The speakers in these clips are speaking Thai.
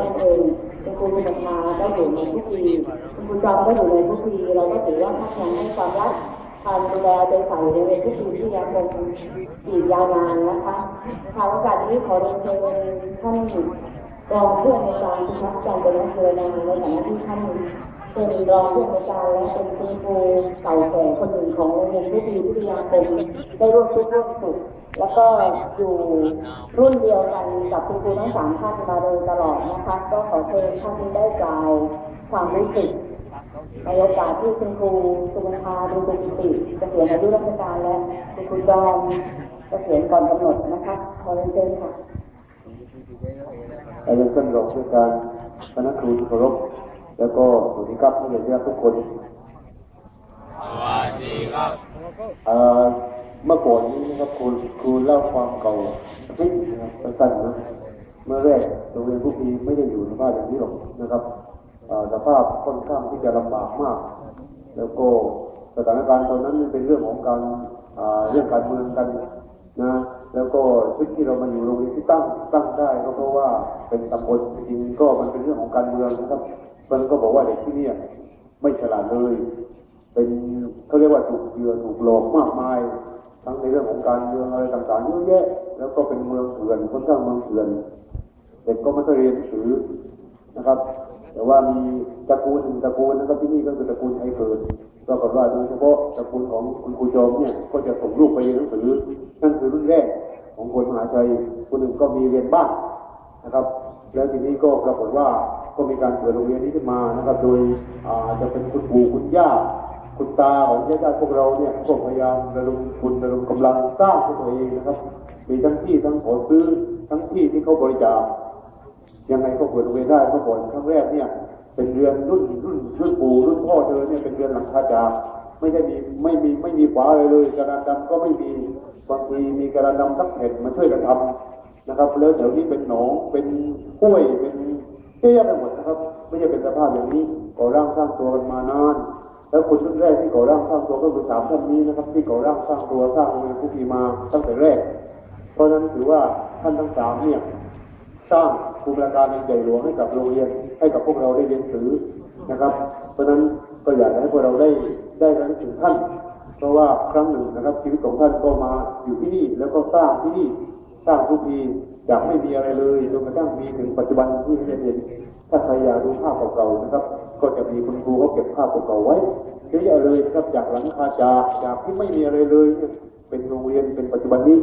นั่นเองคุณครูสุภาก็อยู่ในทุกทีคุณครูจอมก็อยู่ในทุกทีเราก็ถือว่าท่านยังให้ความรักการดูแลใจใส่ในเรียนทุกทีที่ยังคงอีกยาวนานนะคะทางโอกาสนี้ขอเรียนเชิญท่านรองผู้อำนวยการพิทักษ์การเป็นนักเรียนในฐานะที่ท่าน เป็นรองผู้อำนวยการและเป็นคุณครูเก่าแก่คนหนึ่งของโรงเรียนทุกปีวิทยาคมได้ร่วมทุกข์ร่วมสุขแล้วก็อยู่รุ่นเดียวกันกับคุณครูทั้งสามท่านมาโดยตลอดนะคะ ก็ขอเชิญท่านได้กล่าวความรู้สึกในโอกาสที่คุณครูสุวรรณาดูสุกิติเกษียณอายุราชการและคุณครูจอมเกษียณก่อนกำหนดนะคะขอเรียนเชิญค่ะอาจารย์ท่านรองผู้การคณะครูที่เคารพ แล้วก็สวัสดีครับนักเรียนทุกคนสวัสดีครับเมื่อก่อนนี้นะครับครูครูเล่าความเก่านิดนะครับสั้นๆนะเมื่อแรกโรงเรียนผู้พีไม่ได้อยู่ในบ้านอย่างนี้หรอกนะครับสภาพค่อนข้างที่จะลำบากมาก แล้วก็สถานการณ์ตอนนั้นเป็นเรื่องของการเรื่องการเมืองกันนะแล้วก็ชุดที่เรามาอยู่โรงเรียนที่ตั้งตั้งได้ก็เพราะว่าเป็นตำบลจริงๆก็มันเป็นเรื่องของการเมืองนะครับ มันก็บอกว่าเด็กที่เนี่ยไม่ฉลาดเลย เป็นเขาเรียกว่าถูกเหยื่อถูกหลอกมากมาย ทั้งในเรื่องของการเมืองอะไรต่างๆเยอะแยะ แล้วก็เป็นเมืองเถื่อนคนข้างเมืองเถื่อนเด็กก็ไม่ค่อยเรียนหนังสือนะครับ แต่ว่ามีตระกูลหนึ่งตระกูลนะครับที่นี่ก็คือตระกูลไทยเกิดก็กฏว่าโดยเฉพาะตระกูลของคุณครูจอมเนี่ยก็จะส่งลูกไปเรียนหนังสือนั่นคือรุ่นแรกของคนมหาชัยคนหนึ่งก็มีเรียนบ้านนะครับ แล้วทีนี้ก็ปรากฏว่า ก็มีการเปิดโรงเรียนนี้ขึ้นมานะครับ โดยอาจะเป็นคุณปู่คุณย่าคุณตาของญาติๆพวกเราเนี่ยก็พยายามระดมทุนระดมกำลังสร้างขึ้นตัวเองนะครับ มีทั้งที่ทั้งขอซื้อทั้งที่ที่เขาบริจาคยังไงก็เปิดโรงเรียนได้เมื่อก่อนครั้งแรกเนี่ย เป็นเรือนรุ่นรุ่นรุ่นปู่รุ่นพ่อเธอเนี่ยเป็นเรือนหลังคาจากไม่ได้มีไม่มีไม่มีฝาอะไรเลยกระดานดำก็ไม่มีบางทีมีกระดานดำทั้งแผ่นมาช่วยกันทำนะครับ แล้วแถวนี้เป็นหนองเป็นห้วยเป็น เตี้ยไปหมดนะครับ ไม่ใช่เป็นสภาพอย่างนี้ก่อร่างสร้างตัวกันมานาน แล้วคนชุดแรกที่ก่อร่างสร้างตัวก็คือสามท่านนี้นะครับ ที่ก่อร่างสร้างตัวสร้างโรงเรียนผู้พีมาตั้งแต่แรก เพราะฉะนั้นถือว่าท่านทั้งสามเนี่ยสร้างภูมิการใหญ่หลวงให้กับโรงเรียนให้กับพวกเราได้เรียนหนังสือนะครับ เพราะฉะนั้นก็อยากให้พวกเราได้ได้ระลึกถึงท่าน เพราะว่าครั้งหนึ่งนะครับชีวิตของท่านก็มาอยู่ที่นี่แล้วก็สร้างที่นี่ สร้างทุกทีจากไม่มีอะไรเลยจนกระทั่งมีถึงปัจจุบันที่ได้เห็นถ้าใครอยากดูภาพเก่าๆนะครับ ก็จะมีคุณครูเขาเก็บภาพเก่าๆไว้เยอะแยะเลยนะครับจากหลังคาจากจากที่ไม่มีอะไรเลย เป็นโรงเรียนเป็นปัจจุบันนี้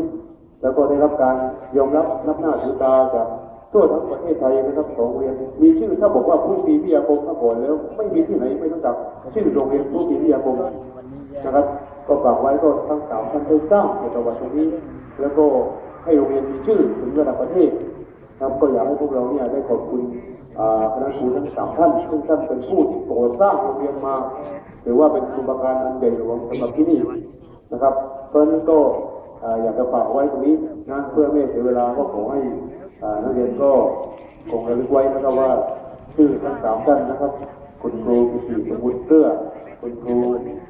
แล้วก็ได้รับการยอมรับนับหน้าถือตาจากทั่วทั้งประเทศไทยนะครับของโรงเรียน มีชื่อถ้าบอกว่าผู้ปีวิทยาคมมาก่อนแล้ว ไม่มีที่ไหนไม่ต้องจับชื่อโรงเรียนผู้ปีวิทยาคมนะครับ ก็ฝากไว้ก็ทั้งสามท่านได้สร้างเกี่ยวกับวันตรงนี้ แล้วก็ ให้โรงเรียนมีชื่อถึงระดับประเทศนะครับก็อยากให้พวกเราเนี่ยได้ขอบคุณคณะครูทั้งสามท่านซึ่งท่านเป็นผู้ที่ก่อสร้างโรงเรียนมาถือว่าเป็นสุภการอันใหญ่หลวงสำหรับที่นี่นะครับ เพราะนั้นก็อยากจะฝากไว้ตรงนี้นะเพื่อไม่ให้เสียเวลาก็ขอให้นักเรียนก็คงระลึกไว้นะครับว่าชื่อทั้งสามท่านนะครับ คุณครูกิติสมุทรเกลือคุณครู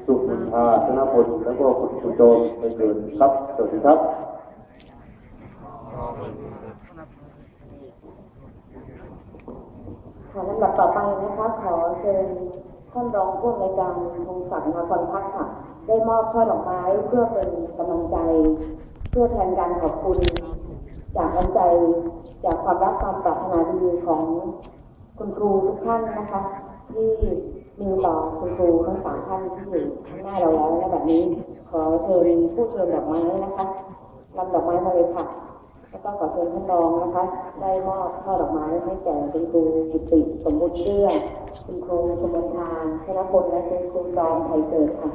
สุขุนทาธนพลแล้วก็คุณครูโจมไปเกินครับสวัสดีครับ ค่ะลำดับต่อไปนะคะ ขอเชิญท่านรองผู้อำนวยการพงศักดิ์นาคอนพัฒน์ค่ะ ได้มอบช่อดอกไม้เพื่อเป็นกำลังใจ เพื่อแทนการขอบคุณ จากน้ำใจจากความรักความปรารถนาดีของคุณครูทุกท่านนะคะ ที่มีต่อคุณครูทั้งสามท่านที่อยู่ข้างหน้าเราแล้วในแบบนี้ ขอเชิญผู้เชิญดอกไม้นะคะนำดอกไม้มาเลยค่ะ แล้วก็ขอเชิญท่านรองนะคะ ได้มอบช่อดอกไม้ให้แก่คุณครูกิติสมบูรณ์เชื่อคุณครูสมบัติทางชนะพลและคุณครูจอมไทยเกิดค่ะ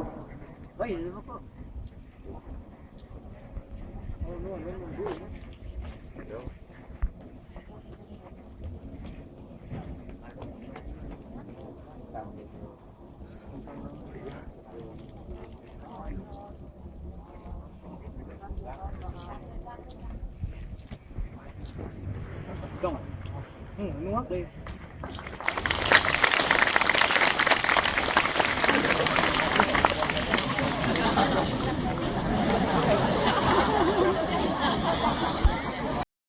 嗯，弄可以。